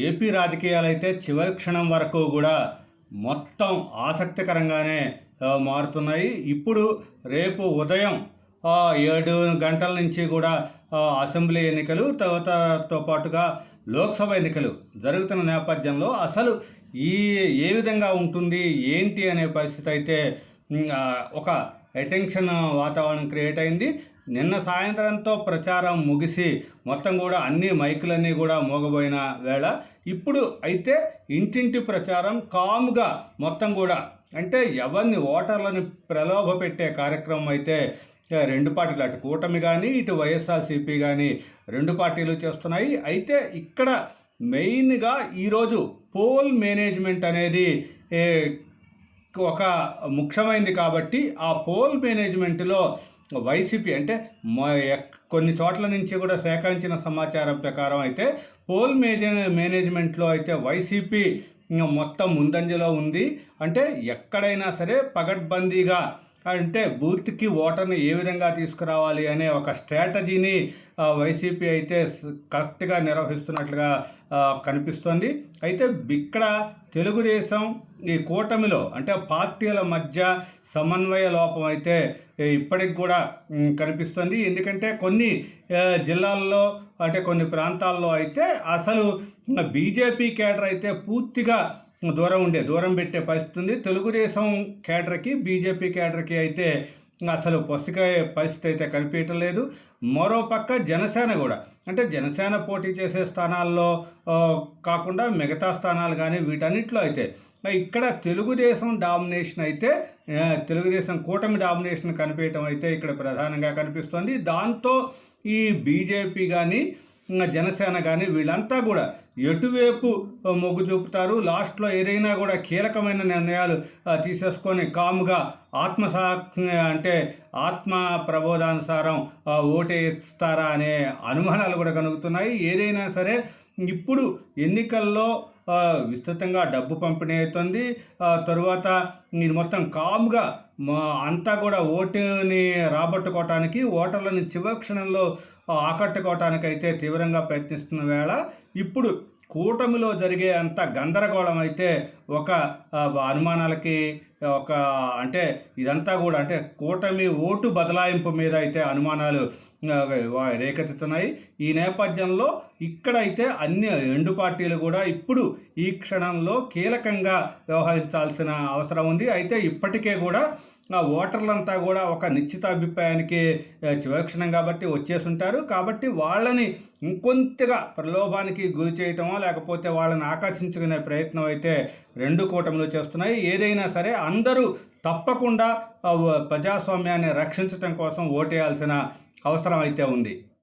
AP రాజకీయాలు అయితే చివరి క్షణం వరకు కూడా మొత్తం ఆసక్తికరంగానే మారుతున్నాయి. ఇప్పుడు రేపు ఉదయం ఏడు గంటల నుంచి కూడా అసెంబ్లీ ఎన్నికలు తర్వాతతో పాటుగా లోక్సభ ఎన్నికలు జరుగుతున్న నేపథ్యంలో అసలు ఈ ఏ విధంగా ఉంటుంది ఏంటి అనే పరిస్థితి అయితే ఒక అటెన్షన్ వాతావరణం క్రియేట్ అయింది. నిన్న సాయంత్రంతో ప్రచారం ముగిసి మొత్తం కూడా అన్ని మైకులన్నీ కూడా మోగబోయిన వేళ. ఇప్పుడు అయితే ఇంటింటి ప్రచారం కామ్గా మొత్తం కూడా. అంటే ఎవరిని ఓటర్లను ప్రలోభ పెట్టే కార్యక్రమం అయితే రెండు పార్టీలు అటు కూటమి కానీ ఇటు వైఎస్ఆర్సీపీ కానీ రెండు పార్టీలు చేస్తున్నాయి. అయితే ఇక్కడ మెయిన్గా ఈరోజు పోల్ మేనేజ్మెంట్ అనేది ఒక ముఖ్యమైనది కాబట్టి ఆ పోల్ మేనేజ్మెంట్లో వైసీపీ అంటే మ- కొన్ని చోట్ల నుంచి కూడా సేకరించిన సమాచారం ప్రకారం అయితే పోల్ మేజ మేనేజ్మెంట్లో అయితే వైసీపీ మొత్తం ముందంజలో ఉంది. అంటే ఎక్కడైనా సరే పగడ్బందీగా అంటే బూత్కి ఓటర్ని ఏ విధంగా తీసుకురావాలి అనే ఒక స్ట్రాటజీని వైసీపీ అయితే కరెక్ట్గా నిర్వహిస్తున్నట్లుగా కనిపిస్తోంది. అయితే ఇక్కడ తెలుగుదేశం ఈ కూటమిలో అంటే పార్టీల మధ్య సమన్వయ లోపం అయితే ఇప్పటికి కూడా కనిపిస్తుంది. ఎందుకంటే కొన్ని జిల్లాల్లో అంటే కొన్ని ప్రాంతాల్లో అయితే అసలు బీజేపీ కేడర్ అయితే పూర్తిగా దూరం ఉండే దూరం పెట్టే పరిస్థితి ఉంది. తెలుగుదేశం కేడర్కి బీజేపీ కేడర్కి అయితే అసలు పొసికే పరిస్థితి అయితే కనిపించడం లేదు మరోపక్క జనసేన కూడా. అంటే జనసేన పోటీ చేసే స్థానాల్లో కాకుండా మిగతా స్థానాలు కానీ వీటన్నిటిలో అయితే ఇక్కడ తెలుగుదేశం డామినేషన్ అయితే తెలుగుదేశం కూటమి డామినేషన్ కనిపించడం అయితే ఇక్కడ ప్రధానంగా కనిపిస్తుంది. దాంతో ఈ బీజేపీ కానీ జనసేన కానీ వీళ్ళంతా కూడా ఎటువైపు మొగ్గు చూపుతారు? లాస్ట్లో ఏదైనా కూడా కీలకమైన నిర్ణయాలు తీసేసుకొని కాముగా ఆత్మసా అంటే ఆత్మ ప్రబోధానుసారం ఓటేస్తారా అనే అనుమానాలు కూడా కలుగుతున్నాయి. ఏదైనా సరే ఇప్పుడు ఎన్నికల్లో విస్తృతంగా డబ్బు పంపిణీ అవుతుంది. తరువాత ఇది మొత్తం కామ్గా మా అంతా కూడా ఓటుని రాబట్టుకోవటానికి ఓటర్లని చివరి క్షణంలో ఆకట్టుకోవటానికి అయితే తీవ్రంగా ప్రయత్నిస్తున్న వేళ ఇప్పుడు కూటమిలో జరిగే అంత గందరగోళం అయితే ఒక అనుమానాలకి ఒక అంటే ఇదంతా కూడా అంటే కూటమి ఓటు బదలాయింపు మీద అయితే అనుమానాలు రేకెత్తుతున్నాయి. ఈ నేపథ్యంలో ఇక్కడైతే అన్ని రెండు పార్టీలు కూడా ఇప్పుడు ఈ క్షణంలో కీలకంగా వ్యవహరించాల్సిన అవసరం ఉంది. అయితే ఇప్పటికే కూడా ఓటర్లంతా కూడా ఒక నిశ్చిత అభిప్రాయానికి చివక్షణం కాబట్టి వచ్చేసుంటారు కాబట్టి వాళ్ళని ఇంకొంతగా ప్రలోభానికి గురి చేయటమో లేకపోతే వాళ్ళని ఆకర్షించుకునే ప్రయత్నం అయితే రెండు కూటములు చేస్తున్నాయి. ఏదైనా సరే అందరూ తప్పకుండా ప్రజాస్వామ్యాన్ని రక్షించటం కోసం ఓటేయాల్సిన అవసరం అయితే ఉంది.